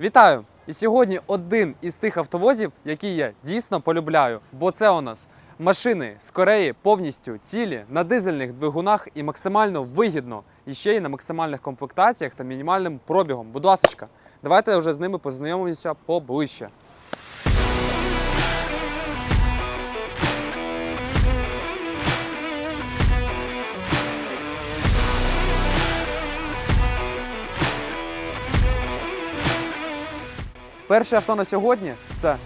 Вітаю! І сьогодні один із тих автовозів, які я дійсно полюбляю, бо це у нас машини з Кореї повністю цілі на дизельних двигунах і максимально вигідно, і ще й на максимальних комплектаціях та мінімальним пробігом. Будь ласка, давайте вже з ними познайомимося поближче. Перше авто на сьогодні це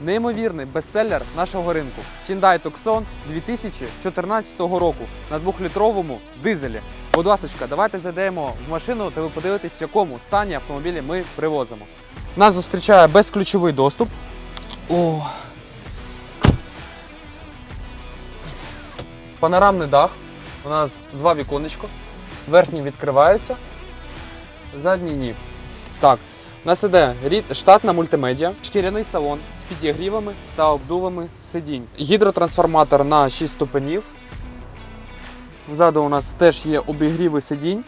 неймовірний бестселер нашого ринку Hyundai Tucson 2014 року на двохлітровому дизелі. Будь ласка, давайте зайдемо в машину та ви подивитесь, в якому стані автомобілі ми привозимо. Нас зустрічає безключовий доступ. О. Панорамний дах. У нас два віконечко. Верхній відкривається, задній ні. Так, у нас іде штатна мультимедіа, шкіряний салон з підігрівами та обдувами сидінь. Гідротрансформатор на 6 ступенів. Ззаду у нас теж є обігріви сидінь.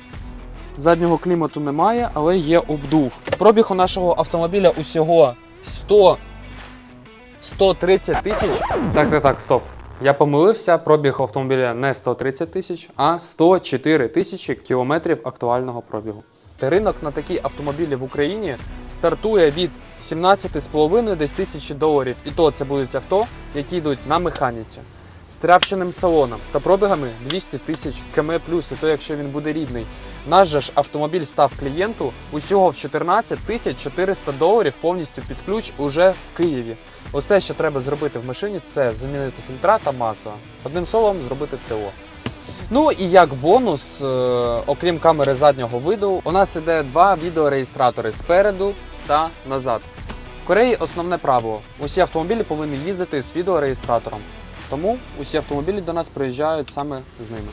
Заднього клімату немає, але є обдув. Пробіг у нашого автомобіля усього 100 130 тисяч. Так, так, так, стоп. Я помилився. Пробіг автомобіля не 130 тисяч, а 104 тисячі кілометрів актуального пробігу. Та Ринок на такі автомобілі в Україні стартує від 17,5 десь тисячі доларів. І то це будуть авто, які йдуть на механіці з тряпченим салоном та пробігами 200 тисяч км+, і то якщо він буде рідний. Наш же ж автомобіль став клієнту усього в 14 тисяч 400 доларів повністю під ключ уже в Києві. Усе, що треба зробити в машині, це замінити фільтра та масло. Одним словом, зробити ТО. Ну і як бонус, е, окрім камери заднього виду, у нас іде два відеореєстратори спереду та назад. В Кореї основне правило: усі автомобілі повинні їздити з відеореєстратором. Тому усі автомобілі до нас приїжджають саме з ними.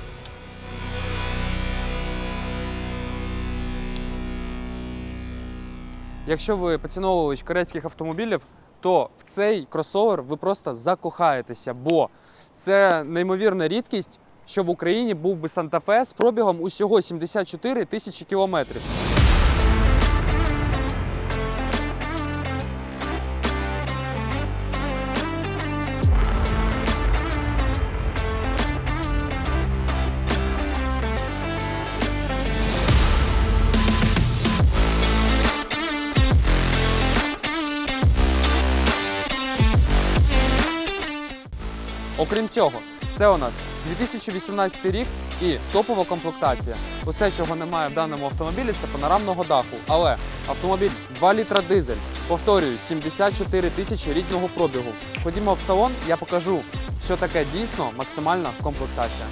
Якщо ви поціновувач корейських автомобілів, то в цей кросовер ви просто закохаєтеся, бо це неймовірна рідкість, що в Україні був би Санта-Фе з пробігом усього 74 тисячі кілометрів. Окрім цього, це у нас 2018 рік і топова комплектація. Усе, чого немає в даному автомобілі, це панорамного даху. Але автомобіль 2 літра дизель. Повторюю, 74 тисячі рідного пробігу. Ходімо в салон, я покажу, що таке дійсно максимальна комплектація.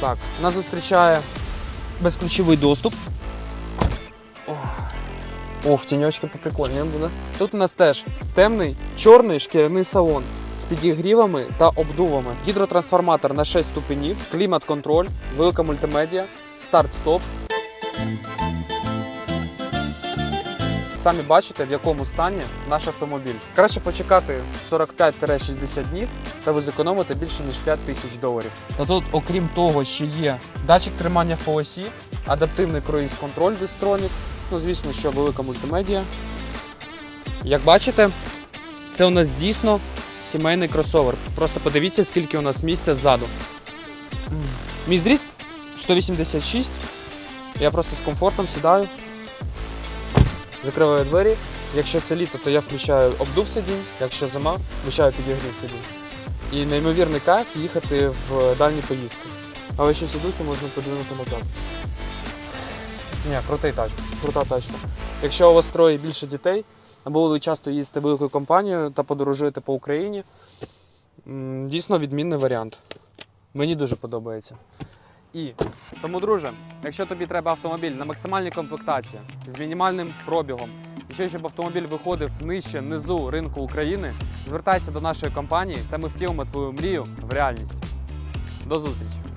Так, нас зустрічає безключовий доступ. О, О, в тіньочки поприкольніше буде. Тут у нас теж темний чорний шкіряний салон з підігрівами та обдувами. Гідротрансформатор на 6 ступенів, клімат-контроль, велика мультимедіа, старт-стоп. Самі бачите, в якому стані наш автомобіль. Краще почекати 45-60 днів, та ви зекономите більше ніж 5 тисяч доларів. Та тут, окрім того, ще є датчик тримання в полосі, адаптивний круїз-контроль Distronic, ну звісно, що велика мультимедіа. Як бачите, це у нас дійсно сімейний кросовер. Просто подивіться, скільки у нас місця ззаду. Мій зріст 186. Я просто з комфортом сідаю, закриваю двері. Якщо це літо, то я включаю обдув сидінь, якщо зима, включаю підігрів сидінь. І неймовірний кайф їхати в дальні поїздки. Але ще сідухи можна подвинути назад. Ні, крутий тачка, крута тачка. Якщо у вас троє більше дітей, або часто їздите великою компанією та подорожуєте по Україні, дійсно відмінний варіант. Мені дуже подобається. І тому, друже, якщо тобі треба автомобіль на максимальній комплектації з мінімальним пробігом, і ще щоб автомобіль виходив нижче низу ринку України, звертайся до нашої компанії та ми втілимо твою мрію в реальність. До зустрічі!